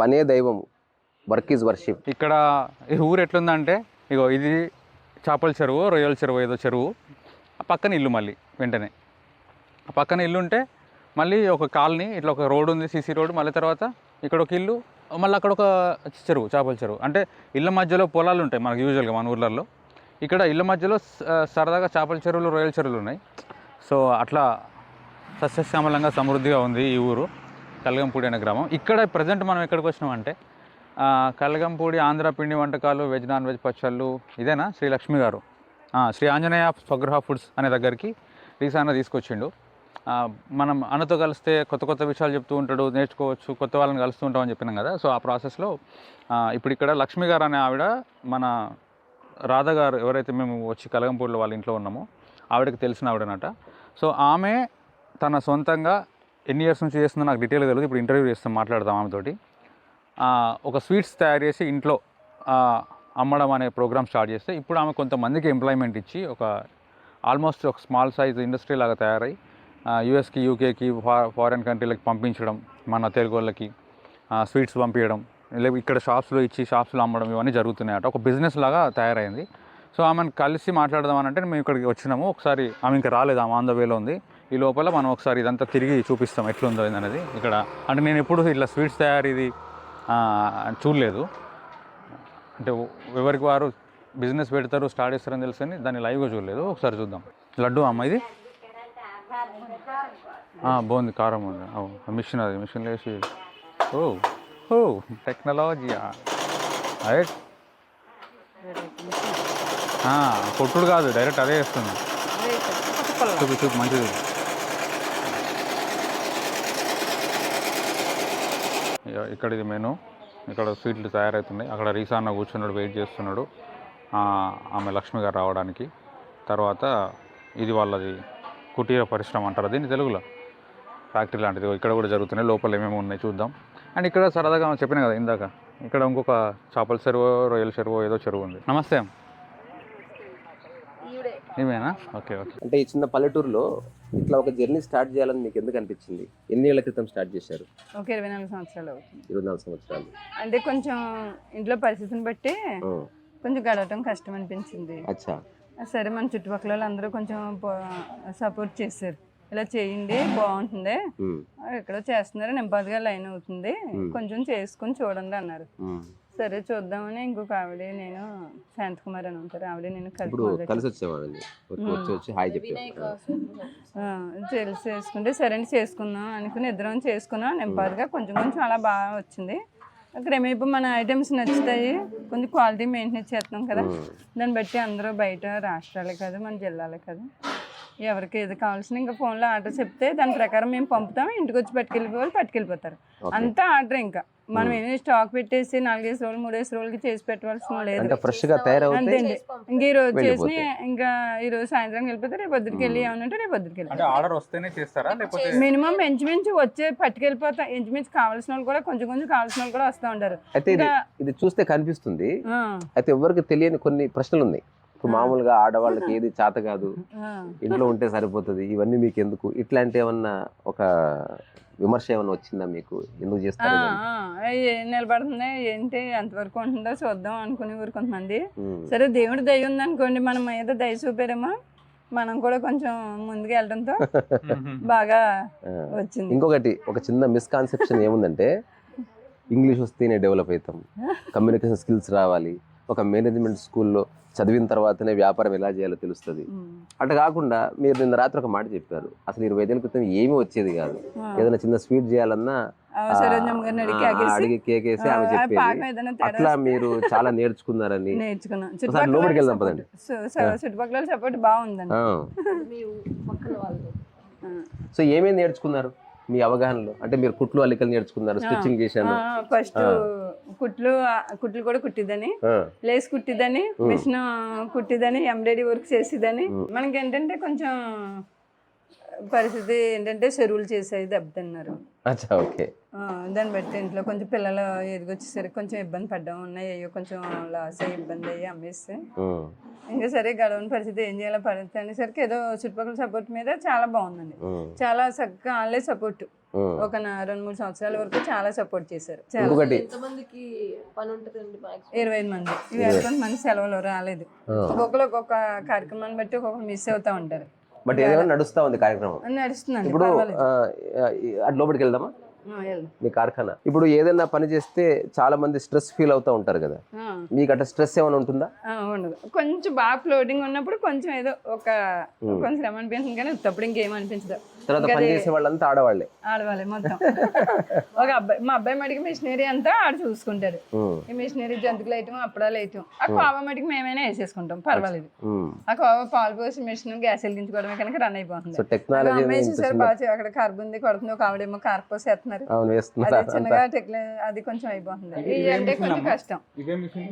పనే దైవం. Work is worship. ఇక్కడ ఈ ఊరు ఎట్లుందంటే ఇగో ఇది చేపల చెరువు రొయ్యల చెరువు ఏదో చెరువు. ఆ పక్కన ఇల్లు మళ్ళీ వెంటనే. ఆ పక్కన ఇల్లు ఉంటే మళ్ళీ ఒక కాలనీ ఇట్లా ఒక రోడ్ ఉంది సీసీ రోడ్ మళ్ళీ తర్వాత ఇక్కడ ఒక ఇల్లు మళ్ళీ అక్కడ ఒక చెరువు చేపల చెరువు. అంటే ఇళ్ళ మధ్యలో పొలాలు ఉంటాయి మనకు యూజువల్గా మన ఊర్లలో. ఇక్కడ ఇళ్ళ మధ్యలో స- సరదాగా చేపల చెరువులు రొయ్యల చెరువులు ఉన్నాయి. సో అట్లా సస్యశ్యామలంగా సమృద్ధిగా ఉంది ఈ ఊరు. కలగంపూడి అనే గ్రామం. ఇక్కడ ప్రజెంట్ మనం ఎక్కడికి వచ్చినామంటే కలగంపూడి ఆంధ్ర పిండి వంటకాలు వెజ్ నాన్ వెజ్ పచ్చళ్ళు ఇదేనా? శ్రీ లక్ష్మి గారు. శ్రీ ఆంజనేయ స్వగృహ ఫుడ్స్ అనే దగ్గరికి రీసెంట్గా తీసుకొచ్చిండు. మనం అన్నతో కలిస్తే కొత్త కొత్త విషయాలు చెప్తూ ఉంటాడు నేర్చుకోవచ్చు కొత్త వాళ్ళని కలుస్తూ ఉంటామని చెప్పినాం కదా. సో ఆ ప్రాసెస్లో ఇప్పుడు ఇక్కడ లక్ష్మి గారు అనే ఆవిడ మన రాధ గారు ఎవరైతే మేము వచ్చి కలగంపూడిలో వాళ్ళ ఇంట్లో ఉన్నామో ఆవిడకి తెలిసిన ఆవిడనట. సో ఆమె తన సొంతంగా ఎన్ని ఇయర్స్ నుంచి చేస్తుందో నాకు డీటెయిల్గా తెలియదు ఇప్పుడు ఇంటర్వ్యూ చేస్తాం మాట్లాడదాం ఆమెతోటి. ఒక స్వీట్స్ తయారు చేసి ఇంట్లో అమ్మడం అనే ప్రోగ్రామ్ స్టార్ట్ చేస్తే ఇప్పుడు ఆమె కొంతమందికి ఎంప్లాయ్మెంట్ ఇచ్చి ఒక ఆల్మోస్ట్ ఒక స్మాల్ సైజ్ ఇండస్ట్రీ లాగా తయారై యూఎస్కి యూకేకి ఫారిన్ కంట్రీలకు కంట్రీలకి పంపించడం మన తెలుగు వాళ్ళకి స్వీట్స్ పంపించడం లేదు ఇక్కడ షాప్స్లో ఇచ్చి షాప్స్లో అమ్మడం ఇవన్నీ జరుగుతున్నాయట. ఒక బిజినెస్ లాగా తయారైంది. సో ఆమెను కలిసి మాట్లాడదాం అని అంటే మేము ఇక్కడికి వచ్చినాము. ఒకసారి ఆమె ఇంకా రాలేదు ఆమె ఆన్ ద వేలో ఉంది. ఈ లోపల మనం ఒకసారి ఇదంతా తిరిగి చూపిస్తాం ఎట్లుందో అనేది ఇక్కడ అంటే నేను ఎప్పుడు ఇట్లా స్వీట్స్ తయారీది చూడలేదు. అంటే ఎవరికి వారు బిజినెస్ పెడతారు స్టార్ట్ చేస్తారని తెలుసు కానీ దాన్ని లైవ్గా చూడలేదు. ఒకసారి చూద్దాం. లడ్డు అమ్మ ఇది? బాగుంది కారం ఉంది. అవు, మిషన్ అది మిషన్ వేసి. ఓ ఓ టెక్నాలజీ అదే ఆ, కొట్టుడు కాదు డైరెక్ట్ అదే వేస్తుంది చూపి చూపి మంచిది. ఇక్కడ ఇది మెను ఇక్కడ స్వీట్లు తయారవుతున్నాయి. అక్కడ రీసాన్న కూర్చున్నాడు వెయిట్ చేస్తున్నాడు. ఆమె లక్ష్మి గారు రావడానికి. తర్వాత ఇది వాళ్ళది కుటీర పరిశ్రమ అంటారు. దీన్ని తెలుగులో ఫ్యాక్టరీ లాంటిది. ఇక్కడ కూడా జరుగుతున్నాయి. లోపల ఏమేమి ఉన్నాయి చూద్దాం. అండ్ ఇక్కడ సరదాగా చెప్పిన కదా ఇందాక. ఇక్కడ ఇంకొక చేపల చెరువు రొయ్యల చెరువు ఏదో చెరువు ఉంది. నమస్తే ఇవేనా ఓకే ఓకే. అంటే ఈ చిన్న పల్లెటూరులో ఇట్లా ఒక జర్నీ స్టార్ట్ చేయాలని మీకు ఎందుకు అనిపించింది? ఎన్ని ఏళ్ళ క్రితం స్టార్ట్ చేశారు? ఒక ఇరవై నాలుగు సంవత్సరాలు అవుతుంది. ఇరవై నాలుగు సంవత్సరాలు. అంటే కొంచెం ఇంట్లో పరిస్థితిని బట్టి కొంచెం గడవటం కష్టం అనిపించింది. అచ్చా. సరే మన చుట్టుపక్కల వాళ్ళందరూ కొంచెం సపోర్ట్ చేశారు. ఇలా చేయండి బాగుంటుంది. ఎక్కడో చేస్తున్నారు నింపాదిగా లైన్ అవుతుంది. కొంచెం చేసుకుని చూడండి అన్నారు. సరే చూద్దామని ఇంకొక ఆవిడ నేను శాంతకుమార్ అని ఉంటారు. ఆవిడ నేను కలిసి ఇప్పుడు వచ్చి వచ్చి హాయ్ తెలిసి చేసుకుంటే సరే అండి చేసుకుందాం అనుకుని ఇద్దరం చేసుకున్నాం. నింపాదిగా కొంచెం కొంచెం అలా బాగా వచ్చింది. క్రమేపు మన ఐటమ్స్ నచ్చుతాయి. కొంచెం క్వాలిటీ మెయింటెనెన్స్ చేస్తున్నాం కదా. దాన్ని బట్టి అందరూ బయట రాష్ట్రాలే కాదు మన జిల్లాలే కాదు. ఎవరికి ఏది కావాల్సిన ఇంకా ఫోన్లో ఆర్డర్ చెప్తే దాని ప్రకారం మేము పంపుతాం. ఇంటికి వచ్చి పట్టుకెళ్ళిపోవాలి పట్టుకెళ్ళిపోతారు. అంతా ఆర్డర్ ఇంకా. మనం ఏమి స్టాక్ పెట్టేసి నాలుగేసి రోజులు మూడేసి రోజులకి చేసి పెట్టవలసిన లేదు. ఫ్రెష్గా అంతే అండి ఇంక ఈ రోజు చేసి. ఇంకా ఈ రోజు సాయంత్రం వెళ్ళిపోతే రేపు పొద్దుటికి వెళ్ళి ఏమనంటే రేపు పొద్దుటికి వెళ్ళి అంటే ఆర్డర్ వస్తేనే చేస్తారా? లేకపోతే మినిమం ఇంచుమించు వచ్చే పట్టుకెళ్ళిపోతా. ఇంచుమించు కావాల్సిన వాళ్ళు కూడా కొంచెం కొంచెం కావాల్సిన వాళ్ళు కూడా వస్తూ ఉంటారు. అయితే ఇది చూస్తే కనిపిస్తుంది. అయితే ఎవరికి తెలియని కొన్ని ప్రశ్నలు ఉన్నాయి. ఇప్పుడు మామూలుగా ఆడవాళ్ళకి ఏది చేత కాదు. ఇంట్లో ఉంటే సరిపోతుంది. ఇవన్నీ మీకు ఎందుకు ఇట్లాంటి ఏమన్నా ఒక విమర్శ ఏమన్నా వచ్చిందా మీకు? ఎందుకు చేస్తారు నిలబడుతుంది ఏంటి ఎంతవరకు ఉంటుందో చూద్దాం అనుకునే ఊరు కొంతమంది. సరే దేవుడు దయ ఉందనుకోండి మనం ఏదో దయ చూపారేమో మనం కూడా కొంచెం ముందుకు వెళ్ళడంతో బాగా. వచ్చింది. ఇంకొకటి ఒక చిన్న మిస్కాన్సెప్షన్ ఏముందంటే ఇంగ్లీష్ వస్తేనే డెవలప్ అవుతాం. కమ్యూనికేషన్ స్కిల్స్ రావాలి. ఒక మేనేజ్మెంట్ స్కూల్లో చదివిన తర్వాతనే వ్యాపారం ఎలా చేయాలో తెలుస్తుంది. అట్లా కాకుండా మీరు నిన్న రాత్రి ఒక మాట చెప్పారు. అసలు ఇరవై ఐదేళ్ళ క్రితం ఏమీ వచ్చేది కాదు. ఏదైనా చిన్న స్వీట్ చేయాలన్నా అడిగి అడిగి కేకేసి ఆమె చెప్పేది. అట్లా మీరు చాలా నేర్చుకున్నారని. నేర్చుకున్నాం. లోపలికి వెళ్దాం పదండి. సు- సు- చుట్టుపక్కల సపోర్ట్ బాగుందండి. సో ఏమేమి నేర్చుకున్నారు? మీ అవగాహనలో? అంటే మీరు కుట్లు అల్లికలు నేర్చుకున్నారు స్టిచ్చింగ్ చేశాను. ఫస్ట్ కుట్లు కుట్లు కూడా కుట్టిదని లేస్ కుట్టిదని మిషన్ కుట్టిదని ఎంబ్రాయిడరీ వర్క్ చేసేదని మనకి ఏంటంటే కొంచెం పరిస్థితి ఏంటంటే చెరువులు చేసేది దెబ్బతిన్నారు. అచ్చా ఓకే. ఆ, దాన్ని బట్టి ఇంట్లో కొంచెం పిల్లలు ఎదిగొచ్చేసరికి కొంచెం ఇబ్బంది పడ్డాం ఉన్నాయి అయ్యో కొంచెం లాస్ అయ్యి ఇబ్బంది అయ్యి అమ్మేస్తే. ఇంకా సరే గడవని పరిస్థితి ఏం చేయాలో పరిస్థితి అనేసరికి ఏదో చుట్టుపక్కల సపోర్ట్ మీద చాలా బాగుందండి. చాలా చక్కగా వాళ్ళే సపోర్ట్. ఒక నా- రెండు మూడు సంవత్సరాల వరకు చాలా సపోర్ట్ చేశారు. ఇరవై ఐదు మంది. ఇరవై మంది సెలవులు రాలేదు. ఒక్కొక్కరు ఒక్కొక్క కార్యక్రమాన్ని బట్టి ఒక్కొక్కరు మిస్ అవుతా ఉంటారు. బట్ ఏదైనా నడుస్తా ఉంది కార్యక్రమం నడుస్తుందండి ఇప్పుడు పర్వాలేదు ఆ, అటు లోపలికి వెళ్దామా. మీ కార్ఖానా. ఇప్పుడు ఏదైనా పని చేస్తే చాలా మంది స్ట్రెస్ ఫీల్ అవుతూ ఉంటారు కదా. మీకు అట్లా స్ట్రెస్ ఏమైనా ఉంటుందా? ఉండదు. కొంచెం బాగా ఫ్లోటింగ్ ఉన్నప్పుడు కొంచెం ఏదో ఒక కొంచెం శ్రమ అనిపించింది కానీ తప్పుడు ఇంకేం అనిపించదు. తర్వాత పని చేసే వాళ్ళంతా ఆడవాళ్ళే. ఆడవాళ్ళే మొత్తం. ఒక అబ్బాయి మా అబ్బాయి మటుకు మిషనరీ అంతా ఆడ చూసుకుంటారు ఈ మిషనరీ జంతుకులు ఐటమ్ అప్పడాలు ఐటమ్ ఆ కోవ మటుకు మేమైనా వేసేసుకుంటాం పర్వాలేదు. ఆ కోవ పాలు పోసి మిషన్ గ్యాస్ వెలిగించుకోవడమే కనుక రన్ అయిపోతుంది. టెక్నాలజీ అక్కడ కార్బుంది కొడుతుంది ఒక ఆవిడేమో కార్పోసి వేస్తున్నారు. అవును వేస్తున్నారు చిన్నగా టెక్లా అది కొంచెం అయిపోతుంది. ఇవి అంటే కొంచెం కష్టం.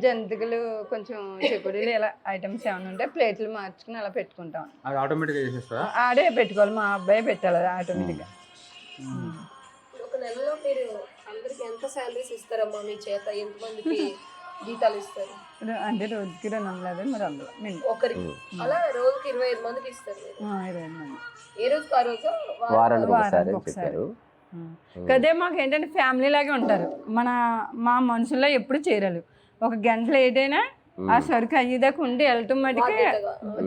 జంతికలు కొంచెం చెకుడులు ఇలా ఐటమ్స్ ఏమైనా ఉంటే ప్లేట్లు మార్చుకుని అలా పెట్టుకుంటాం. అది ఆటోమేటిక్గా చేసేస్తా ఆడే పెట్టుకోవాలి. మా అబ్బాయి పెట్టాలి అది ఆటోమేటిక్గా. ఒక నెలలో మీరు అందరికి ఎంత శాలరీస్ ఇస్తారమ్మా మీ చేత? ఎంతమందికి జీతాలు ఇస్తారు? అంటే రోజుకి రెండు వందల యాభై మరి వందలు మినిమం. ఒకరికి. అలా రోజుకి ఇరవై ఐదు మందికి ఇస్తారు ఇరవై ఐదు మంది. ఏ రోజుకి? ఆ రోజు? వారానికి ఒకసారి. చెప్పారు. కదే మాకు ఏంటంటే ఫ్యామిలీ లాగే ఉంటారు. మన మా మనుషుల్లో ఎప్పుడు చేరలు ఒక గంట లేట్ అయినా ఆ సరుకు అయ్యేదాకా ఉండి వెళ్ళటం మటుకే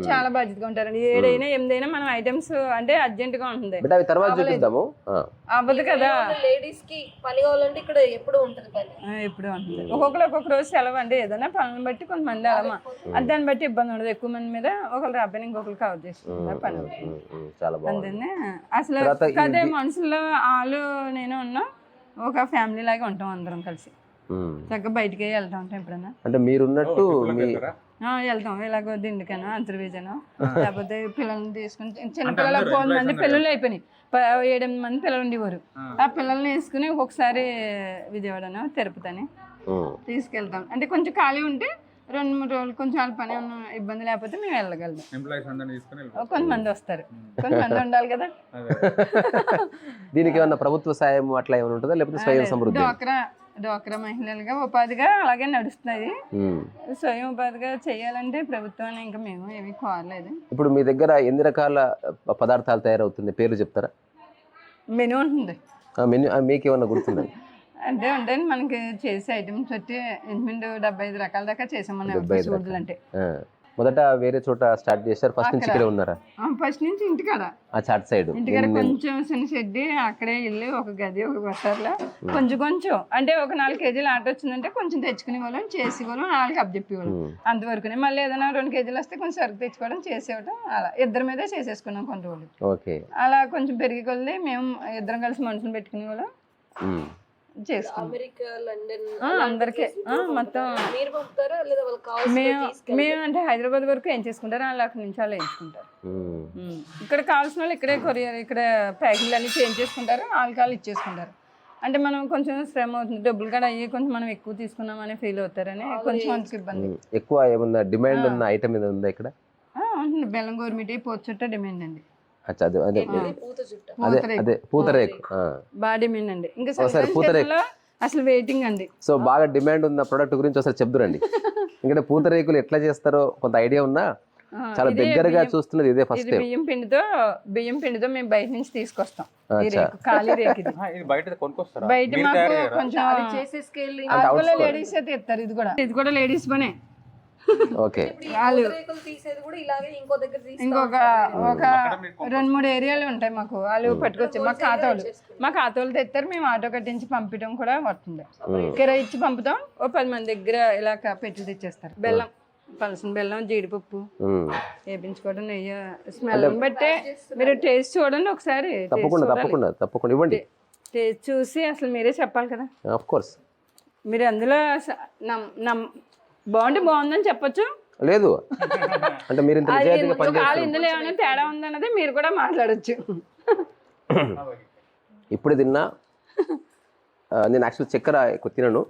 చాలా బాధ్యతగా ఉంటారండి. ఏడైనా ఎనిమిదైనా మనం ఐటమ్స్ అంటే అర్జెంట్గా ఉంటుంది అవి తర్వాత చూపిద్దాము. ఆ, అవ్వదు కదా. లేడీస్కి పని కావాలంటే ఇక్కడ ఎప్పుడు ఉంటది పని. ఎప్పుడు ఉంటుంది. ఒక్కొక్కరు ఒక్కొక్క రోజు సెలవు అంటే ఏదైనా పనులను బట్టి కొంతమంది అలా అది. దాన్ని బట్టి ఇబ్బంది ఉండదు. ఎక్కువ మంది మీద ఒకరు రాబోయిన ఇంకొకరు కవర్ చేసుకుంటారు పని. అసలు కదే మనుషుల్లో వాళ్ళు నేను ఉన్నాం ఒక ఫ్యామిలీ లాగా ఉంటాం అందరం కలిసి. చక్కగా బయటికి వెళ్తా ఉంటాం ఎప్పుడైనా అంటే మీరున్నట్టు మీ వెళ్తాం. ఇలాగ దిండుకనో అంతర్వేజనో లేకపోతే పిల్లల్ని తీసుకుని చిన్న- చిన్న పిల్లలు పది మంది పిల్లలు అయిపోయినాయి. ఏడెనిమిది మంది పిల్లలు ఉండేవారు. ఆ. పిల్లల్ని వేసుకుని ఒక్కొక్కసారి విజయవాడనో తిరుపతిని తీసుకెళ్తాం. అంటే కొంచెం ఖాళీ ఉంటే రెండు మూడు రోజులు కొంచెం వాళ్ళ పని ఉన్న ఇబ్బంది లేకపోతే మేము తీసుకుని కొంతమంది వస్తారు. కొంతమంది ఉండాలి కదా. దీనికి ఏమన్నా ప్రభుత్వ సాయం అట్లా ఏమైనా ఉంటుందా? లేకపోతే స్వయం సమృద్ధి? డోక్రా మహిళలుగా ఉపాధిగా అలాగే ఉమ్. స్వయం ఉపాధిగా చేయాలంటే ప్రభుత్వాన్ని ఇంకా మేము ఏమీ కోరలేదు. ఇప్పుడు మీ దగ్గర ఎన్ని రకాల పదార్థాలు తయారవుతుంది పేర్లు చెప్తారా? మెనూ ఉంటుంది. ఆ మెన్యూ ఆ, మీకు ఏమన్నా గుర్తుందండి అంటే అంటే మనకి చేసే ఐటమ్స్ బట్టి ఇంచుమించు డెబ్బై ఐదు రకాల దాకా చేసాం. మనం అంటే. మొదట వేరే చోట స్టార్ట్ చేశారు. ఫస్ట్ నుంచి ఇక్కడే ఉన్నారా? ఫస్ట్ నుంచి ఇంటికాడ. ఆ చాట్ సైడ్. ఇంటికాడ కొంచెం చిన్న షెడ్డి అక్కడే ఇల్లు ఒక గది ఒక బస్సార్లో కొంచెం కొంచెం. అంటే ఒక నాలుగు కేజీలు ఆట వచ్చిందంటే కొంచెం తెచ్చుకునే వాళ్ళం చేసి వాళ్ళం నాలుగు అప్ చెప్పేవాళ్ళం అంతవరకునే. మళ్ళీ ఏదైనా రెండు కేజీలు వస్తే కొంచెం సరుకు తెచ్చుకోవడం చేసేవడం అలా. ఇద్దరి మీదే చేసేసుకున్నాం కొన్ని రోజులు. ఓకే. అలా కొంచెం పెరిగి కొద్ది మేము ఇద్దరం కలిసి మనుషులు పెట్టుకునే వాళ్ళం అందరికీ. ఆ, మొత్తం మేము మేము అంటే హైదరాబాద్ వరకు ఏం చేసుకుంటారు? వాళ్ళు అక్కడి నుంచి ఉమ్. ఉమ్. ఇక్కడ కావాల్సిన వాళ్ళు ఇక్కడే కొరియర్ ఇక్కడ ప్యాకింగ్లు అన్ని చేంజ్ చేసుకుంటారు. వాళ్ళకి వాళ్ళు ఇచ్చేసుకుంటారు. అంటే మనం కొంచెం శ్రమ అవుతుంది. డబ్బులు కూడా అయ్యి కొంచెం మనం ఎక్కువ తీసుకున్నామని ఫీల్ అవుతారని కొంచెం ఇబ్బంది. ఎక్కువ ఏమన్నా డిమాండ్ ఉన్న ఐటమ్ ఏదైనా ఉందా ఇక్కడ? ఆ, ఉంటుంది. బెల్లం గోర్మిటి పోచుట్ట డిమాండ్ అండి. అదే అదే అదే పూతరేకు. బాగా డిమాండ్ అండి. ఇంకా ఒకసారి పూతరేకు. అసలు వెయిటింగ్ అండి. సో బాగా డిమాండ్ ఉన్న ప్రోడక్ట్ గురించి ఒకసారి చెప్దురండి. ఎందుకంటే పూతరేకులు ఎట్లా చేస్తారో కొంత ఐడియా ఉన్నా చాలా దగ్గరగా చూస్తున్నది ఇదే ఫస్ట్ బియ్యం పిండితో బియ్యం పిండితో మేము బయట నుంచి తీసుకొస్తాం. ఖాళీ రేకు ఇది. ఇది బయట? కొంచెం. లేడీస్ అయితే ఇస్తారు ఇది కూడా. ఇది కూడా లేడీస్ పనే ఓకే. వాళ్ళు రేకులు తీసేది కూడా ఇలాగే ఇంకో దగ్గర తీసి ఇంకొక ఒక రెండు మూడు ఏరియాలు ఉంటాయి మాకు. వాళ్ళు పట్టుకొచ్చి మా ఖాతాలు మా ఖాతాలు తెస్తారు మేము ఆటో కట్టించి పంపించడం కూడా వస్తుంది. కిరాయి ఇచ్చి పంపుతాం. ఓ పది మంది దగ్గర ఇలా పెట్టి తెచ్చేస్తారు. బెల్లం పలసిన బెల్లం జీడిపప్పు. వేపించుకోవడం నెయ్యి స్మెల్ బట్టే మీరు టేస్ట్ చూడండి ఒకసారి. తప్పకుండా. తప్పకుండా తప్పకుండా ఇవ్వండి. టేస్ట్ చూసి అసలు మీరే చెప్పాలి కదా. ఆఫ్ కోర్స్ మీరు అందులో నమ్ నమ్ బాగుంటే బాగుందని చెప్పొచ్చు. లేదు. అంటే మీరు ఇంత నిజాయితీగా పనిచేస్తారు ఇందులో ఏమైనా తేడా ఉందన్నది మీరు కూడా మాట్లాడొచ్చు. ఇప్పుడు తిన్నా. నేను యాక్చువల్ చక్కెర ఎక్కువ తినను.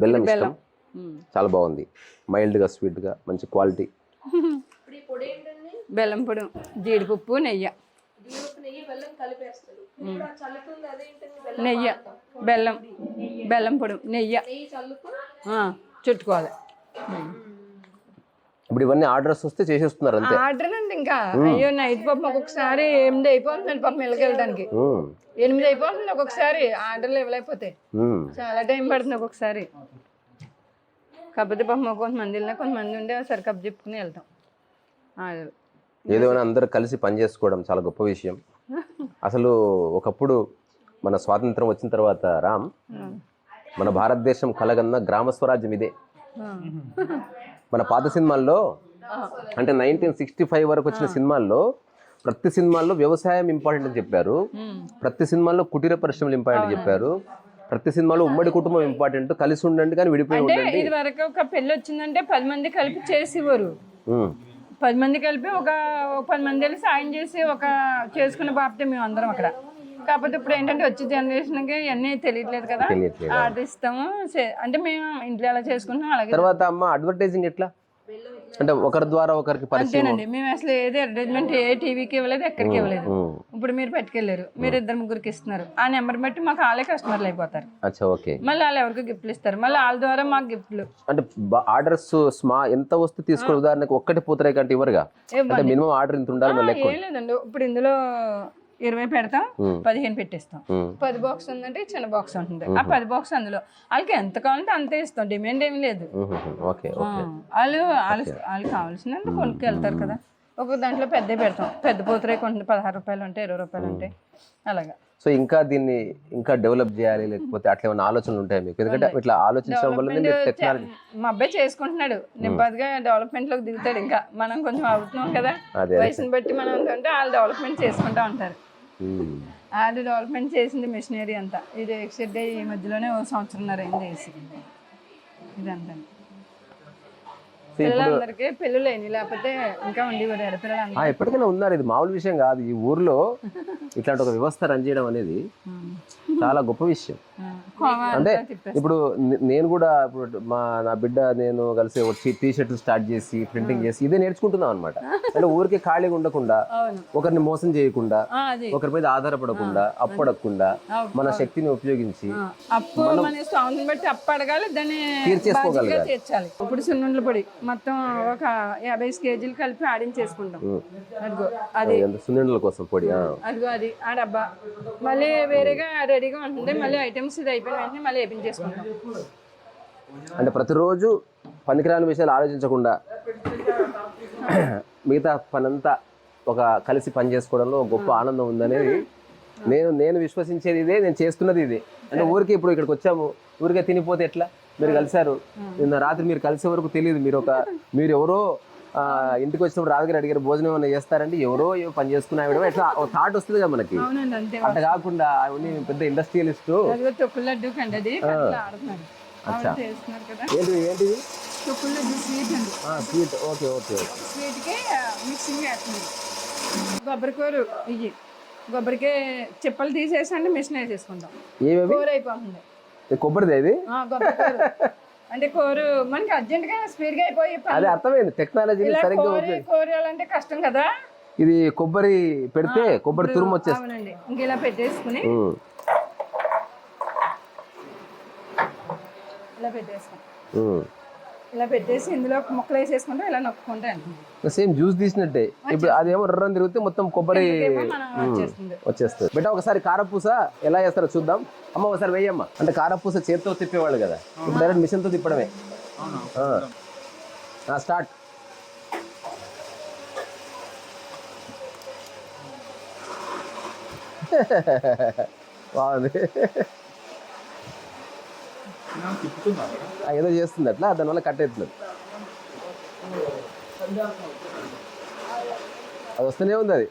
బెల్లం ఇష్టం. ఉమ్. చాలా బాగుంది. మైల్డ్గా స్వీట్గా మంచి క్వాలిటీ బెల్లం పొడి జీడిపప్పు నెయ్యి. నెయ్యి బెల్లం బెల్లం. బెల్లం బెల్లం పొడి నెయ్యి. చుట్టుకోవాలి. ఇప్పుడు ఇవన్నీ ఆర్డర్స్ వస్తే చేసేస్తున్నారు అంతే. ఆర్డర్ అండి ఇంకా. అయ్యో నైట్ పాపం ఒక్కొక్కసారి ఎనిమిది అయిపోతుందండి పాపం ఇళ్ళకి వెళ్ళడానికి ఉమ్, ఎనిమిది అయిపోతుంది ఒక్కొక్కసారి ఆర్డర్లు ఇవ్వలేకపోతే. చాలా టైం పడుతుంది ఒక్కొక్కసారి. కాకపోతే పాపం కొంతమంది వెళ్ళినా కొంతమంది ఉండే సరి కప్ చెప్పుకుని వెళ్తాం. ఆర్డర్ ఏదైనా అందరూ కలిసి పని చేసుకోవడం చాలా గొప్ప విషయం. అసలు ఒకప్పుడు మన స్వాతంత్రం వచ్చిన తర్వాత రామ్ మన భారతదేశం కలగన్న గ్రామ స్వరాజ్యం ఇదే. మన పాత సినిమాల్లో అంటే నైన్టీన్ సిక్స్టీ ఫైవ్ వరకు వచ్చిన సినిమాల్లో ప్రతి సినిమాల్లో వ్యవసాయం ఇంపార్టెంట్ అని చెప్పారు. ప్రతి సినిమాల్లో కుటీర పరిశ్రమలు ఇంపార్టెంట్ అని చెప్పారు. ప్రతి సినిమాలో ఉమ్మడి కుటుంబం ఇంపార్టెంట్ కలిసి ఉండండి కానీ విడిపోయి ఉండండి. ఇది వరకు ఒక పెళ్ళి వచ్చిందంటే పది మంది కలిపి చేసేవారు. పది మంది కలిపి ఒక ఒక పది మంది వెళ్ళి సాయం చేసి ఒక చేసుకున్న బాపితే మేము అందరం అక్కడ. కాకపోతే ఇప్పుడు ఏంటంటే వచ్చే జనరేషన్కి ఇవన్నీ తెలియట్లేదు కదా. తెలియట్లేదు. ఆర్డర్ ఇస్తాము. చే- అంటే మేము ఇంట్లో ఎలా చేసుకుంటున్నాం అలాగే తర్వాత అమ్మ అడ్వర్టైజింగ్ ఎట్లా? అంటే ఒకరి ద్వారా ఒకరికి పరిచయం. అంతేనండి. మేము అసలు ఏది అడ్వర్టైజ్మెంట్ ఏ టీవీకి ఇవ్వలేదు ఎక్కడికి ఇవ్వలేదు. ఉమ్, ఇప్పుడు మీరు పట్టుకెళ్ళారు. మీరు ఇద్దరు ముగ్గురికి ఇస్తున్నారు. ఆ నెంబర్ బట్టి మాకు వాళ్ళే కస్టమర్లు అయిపోతారు. అచ్చా ఓకే. మళ్ళీ వాళ్ళు ఎవరికి గిఫ్ట్లు ఇస్తారు? మళ్ళీ వాళ్ళ ద్వారా మాకు గిఫ్ట్లు అంటే ఆర్డర్స్ స్మా ఎంత వస్తే తీసుకుని ఉదాహరణకు ఒక్కటి పూతరేక అంటే ఇవ్వరుగా? అంటే మినిమం ఆర్డర్ ఇంత ఉండాలి మళ్ళీ ఎక్కువ. ఏం లేదండి. ఇప్పుడు ఇందులో ఇరవై పెడతాం. పదిహేను పెట్టేస్తాం. పది బాక్స్ ఉందంటే చిన్న బాక్స్ ఉంటుంది. ఆ పది బాక్స్ అందులో. వాళ్ళకి ఎంత కావాలంటే అంతే ఇస్తాం. డిమాండ్ ఏమి లేదు. వాళ్ళు వాళ్ళు వాళ్ళు కావాల్సినంత కొనుక్కు వెళ్తారు కదా. ఒక దాంట్లో పెద్ద పెడతాం. పెద్ద పోతరే కొంటుంది పదహారు రూపాయలు ఉంటాయి ఇరవై రూపాయలు ఉంటాయి. అలాగా. సో ఇంకా దీన్ని ఇంకా డెవలప్ చేయాలి లేకపోతే అట్లా ఏమైనా ఆలోచనలు ఉంటాయి మీకు? ఎందుకంటే ఇట్లా ఆలోచించడం వల్ల టెక్నాలజీ మా అబ్బాయి చేసుకుంటున్నాడు. నెమ్మదిగా డెవలప్మెంట్లోకి దిగుతాడు. ఇంకా మనం కొంచెం అవుతున్నాం కదా. వయసుని బట్టి మనం అంటే వాళ్ళు డెవలప్మెంట్ చేసుకుంటా ఉంటారు. వాళ్ళు డెవలప్మెంట్ చేసింది మిషనరీ అంతా. ఇది ఎక్సెడ్ ఈ మధ్యలోనే ఓ సంవత్సరంన్నర అయింది. వేసి ఇదంతా. పిల్లలందరికీ పెళ్ళిళ్ళు అయినాయి లేకపోతే ఇంకా ఉండేవారు ఆడపిల్లలు ఎప్పటికైనా ఉన్నారు ఇది మామూలు విషయం కాదు. ఈ ఊర్లో ఇట్లాంటి ఒక వ్యవస్థ రన్ చేయడం అనేది చాలా గొప్ప విషయం. అంటే ఇప్పుడు నేను కూడా ఇప్పుడు మా నా బిడ్డ నేను కలిసి వచ్చి టీ షర్ట్ స్టార్ట్ చేసి ప్రింటింగ్ చేసి ఇదే నేర్చుకుంటున్నాం అనమాట అంటే ఊరికే ఖాళీగా ఉండకుండా ఒకరిని మోసం చేయకుండా ఒకరి మీద ఆధారపడకుండా అప్పడకుండా మన శక్తిని ఉపయోగించి తీర్చేసుకోగలగాలి. ఇప్పుడు సున్నుండ్ల పొడి. మొత్తం ఒక యాభై కేజీలు కలిపి ఆడించేసుకుంటాం. అదిగో అది. సున్నిండల కోసం పొడి. అదిగో అది ఆ డబ్బా. మళ్ళీ వేరేగా రెడీగా ఉంటుంది. మళ్ళీ ఐటమ్స్ ఇది అయిపోయిన వెంటనే మళ్ళీ వేపించేసుకుంటాం. అంటే ప్రతిరోజు పనికిరాని విషయాలు ఆలోచించకుండా మిగతా పనంతా ఒక కలిసి పని చేసుకోవడంలో గొప్ప ఆనందం ఉందనేది నేను నేను విశ్వసించేది ఇదే నేను చేస్తున్నది ఇదే. అంటే ఊరికి ఇప్పుడు ఇక్కడికి వచ్చాము. ఊరికే తినిపోతే ఎట్లా? మీరు కలిశారు. నిన్న రాత్రి మీరు కలిసే వరకు తెలియదు మీరు ఒక మీరు ఎవరో ఇంటికి వచ్చినప్పుడు రాజుగారు అడిగారు భోజనం ఏమైనా చేస్తారంటే ఎవరో ఏవో పని చేసుకుని ఆవిడ ఎట్లా ఒక థాట్ వస్తుంది కదా మనకి. అంతే అట్లా కాకుండా అవన్నీ పెద్ద ఇండస్ట్రియలిస్ట్ కదా. ఏంటిది స్వీట్ ఓకే ఓకే. స్వీట్కి మిక్సింగ్ కొబ్బరికూరు ఇవి కొబ్బరికి చిప్పలు తీసేసి అంటే మిషన్ వేసేసుకుంటాం. ఏమేమి కూర అయిపోతుంది కొబ్బరిది ఇది అంటే కూర మనకి అర్జెంట్గా స్పీడ్గా అయిపోయి పని. అదే అర్థమైంది టెక్నాలజీని ఇలా సరిగ్గా కోరాలంటే కష్టం కదా? ఇది కొబ్బరి పెడితే కొబ్బరి తురుము వచ్చేస్తుంది అవునండి. ఇంక ఇలా పెట్టేసుకుని ఇలా పెట్టేసుకుని. ఇలా పెట్టేసి ఇందులో ముక్కలు వేసేసుకుంటే ఇలా నొక్కుంటే అంటుంది సేమ్ జ్యూస్ తీసినట్టే. ఇప్పుడు అదేమో రర్రని తిరిగితే మొత్తం కొబ్బరి వచ్చేస్తుంది. బిడ్డ ఒకసారి కారపూస ఎలా చేస్తారో చూద్దాం. అమ్మ ఒకసారి వెయ్యమ్మ అంటే కారపూస చేతితో తిప్పేవాళ్ళు కదా. ఇప్పుడు డైరెక్ట్ మిషన్తో తిప్పడమే. స్టార్ట్. బాగుంది ఏదో చేస్తుంది అట్లా దానివల్ల కట్ అవుతుంది. అది వస్తూనే ఉంది అది.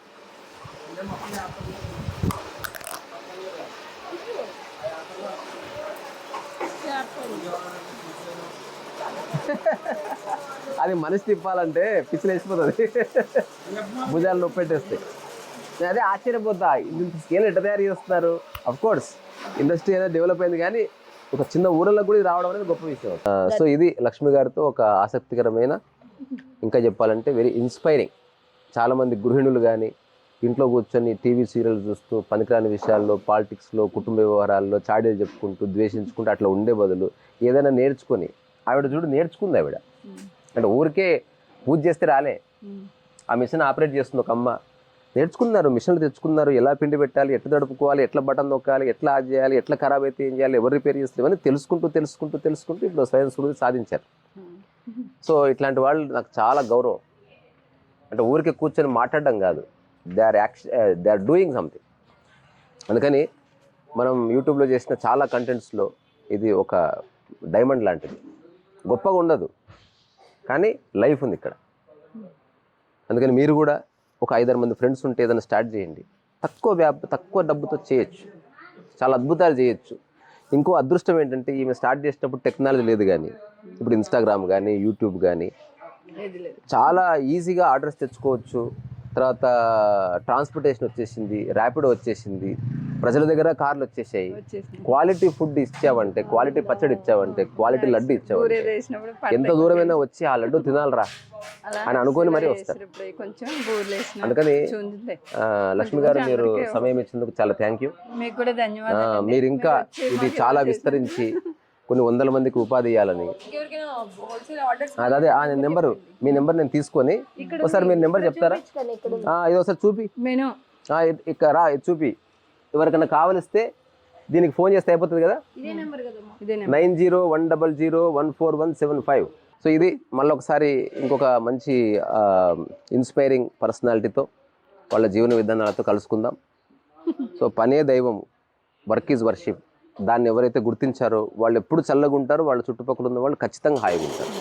అది మనిషి తిప్పాలంటే పిచ్చిలు వేసిపోతుంది భుజాలు నొప్పి పెట్టేస్తాయి అదే ఆశ్చర్యపోతా ఇంత స్కేల్ ఎట్ట తయారు చేస్తున్నారు? అఫ్ కోర్స్ ఇండస్ట్రీ అనేది డెవలప్ అయింది కానీ ఒక చిన్న ఊళ్ళలో కూడా ఇది రావడం అనేది గొప్ప విషయం. సో ఇది లక్ష్మి గారితో ఒక ఆసక్తికరమైన ఇంకా చెప్పాలంటే వెరీ ఇన్స్పైరింగ్ చాలామంది గృహిణులు కానీ ఇంట్లో కూర్చొని టీవీ సీరియల్ చూస్తూ పనికిరాని విషయాల్లో పాలిటిక్స్లో కుటుంబ వ్యవహారాల్లో చాడీలు చెప్పుకుంటూ ద్వేషించుకుంటూ అట్లా ఉండే బదులు ఏదైనా నేర్చుకొని ఆవిడ చూడు నేర్చుకుంది ఆవిడ. అంటే ఊరికే పూజ చేస్తే రాలే. ఆ మిషన్ ఆపరేట్ చేస్తుంది ఒక అమ్మ. నేర్చుకున్నారు మిషన్లు తెచ్చుకున్నారు. ఎలా పిండి పెట్టాలి ఎట్లా దడుపుకోవాలి ఎట్లా బటన్ నొక్కాలి ఎట్లా ఆజ్ చేయాలి ఎట్లా ఖరాబ్ అయితే ఏం చేయాలి ఎవరు రిపేర్ చేస్తారు ఇవన్నీ తెలుసుకుంటూ తెలుసుకుంటూ తెలుసుకుంటూ ఇప్పుడు స్వయం స్ఫూర్తి సాధించారు. సో ఇట్లాంటి వాళ్ళు నాకు చాలా గౌరవం. అంటే ఊరికే కూర్చొని మాట్లాడడం కాదు. They are action they are doing something అందుకని మనం యూట్యూబ్లో చేసిన చాలా కంటెంట్స్లో ఇది ఒక డైమండ్ లాంటిది. గొప్పగా ఉండదు. కానీ లైఫ్ ఉంది ఇక్కడ. అందుకని మీరు కూడా ఒక ఐదారు మంది ఫ్రెండ్స్ ఉంటే ఏదైనా స్టార్ట్ చేయండి. తక్కువ వ్యాప తక్కువ డబ్బుతో చేయొచ్చు. చాలా అద్భుతాలు చేయొచ్చు. ఇంకో అదృష్టం ఏంటంటే ఈమె స్టార్ట్ చేసినప్పుడు టెక్నాలజీ లేదు కానీ ఇప్పుడు ఇన్స్టాగ్రామ్ కానీ యూట్యూబ్ కానీ చాలా ఈజీగా ఆర్డర్స్ తెచ్చుకోవచ్చు. తర్వాత ట్రాన్స్పోర్టేషన్ వచ్చేసింది ర్యాపిడో వచ్చేసింది. ప్రజల దగ్గర కార్లు వచ్చేసాయి. క్వాలిటీ ఫుడ్ ఇచ్చావంటే క్వాలిటీ పచ్చడి ఇచ్చావంటే క్వాలిటీ లడ్డు ఇచ్చావంటే ఎంత దూరమైనా వచ్చి ఆ లడ్డు తినాలరా అని అనుకొని మరీ వస్తారు. అందుకని లక్ష్మి గారు మీరు సమయం ఇచ్చినందుకు చాలా థ్యాంక్ యూ. మీకు కూడా ధన్యవాదాలు మీరు ఇంకా ఇది చాలా విస్తరించి కొన్ని వందల మందికి ఉపాధి ఇవ్వాలని అదే ఆ నెంబరు మీ నెంబర్ నేను తీసుకొని ఒకసారి మీరు నెంబర్ చెప్తారా? ఇది ఒకసారి చూపి. మెను. ఆ, ఇ- ఇక్కడ రా ఇది చూపి. ఎవరికైనా కావలిస్తే దీనికి ఫోన్ చేస్తే అయిపోతుంది కదా? ఇదే నెంబర్ కదమ్మా. ఇదే nine zero one double zero one four one seven five. So ఇది మళ్ళీ ఒకసారి ఇంకొక మంచి ఇన్స్పైరింగ్ పర్సనాలిటీతో వాళ్ళ జీవన విధానాలతో కలుసుకుందాం. సో పనే దైవం వర్క్ ఈజ్ వర్షిప్. దాన్ని ఎవరైతే గుర్తించారో వాళ్ళు ఎప్పుడు చల్లగా ఉంటారో వాళ్ళ చుట్టుపక్కల ఉన్న వాళ్ళు ఖచ్చితంగా హాయిగా ఉంటారు